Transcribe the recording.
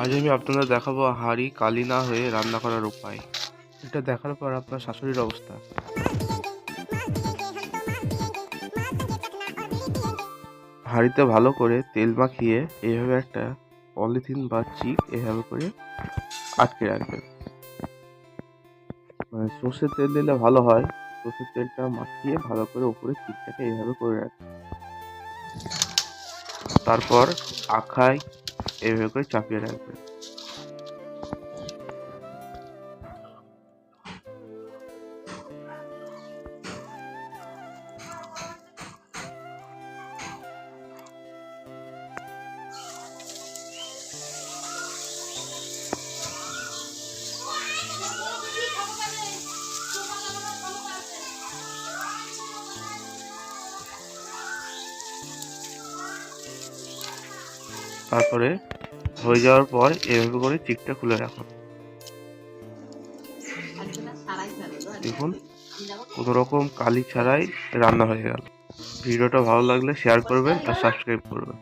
আজ আমি আপনাদের দেখাবো হাঁড়ি কালি না হয়ে রান্না করার উপায়। এটা দেখার পর আপনার শাশুড়ির অবস্থা। হাঁড়িতে ভালো করে তেল মাখিয়ে এইভাবে একটা পলিথিন বা চিক এভাবে করে আটকে রাখবেন। মানে সর্ষের তেল দিলে ভালো হয়, সর্ষের তেলটা মাখিয়ে ভালো করে উপরে চিকটাকে এইভাবে করে রাখবেন। তারপর আখায় এইভাবে করে চাপিয়ে রাখবেন তারপরে হয়ে যাওয়ার পর এভাবে করে চিকটা খুলে রাখুন দেখুন কোনো রকম কালি ছাড়াই রান্না হয়ে গেল। ভিডিওটা ভালো লাগলে শেয়ার করবেন আর সাবস্ক্রাইব করবেন।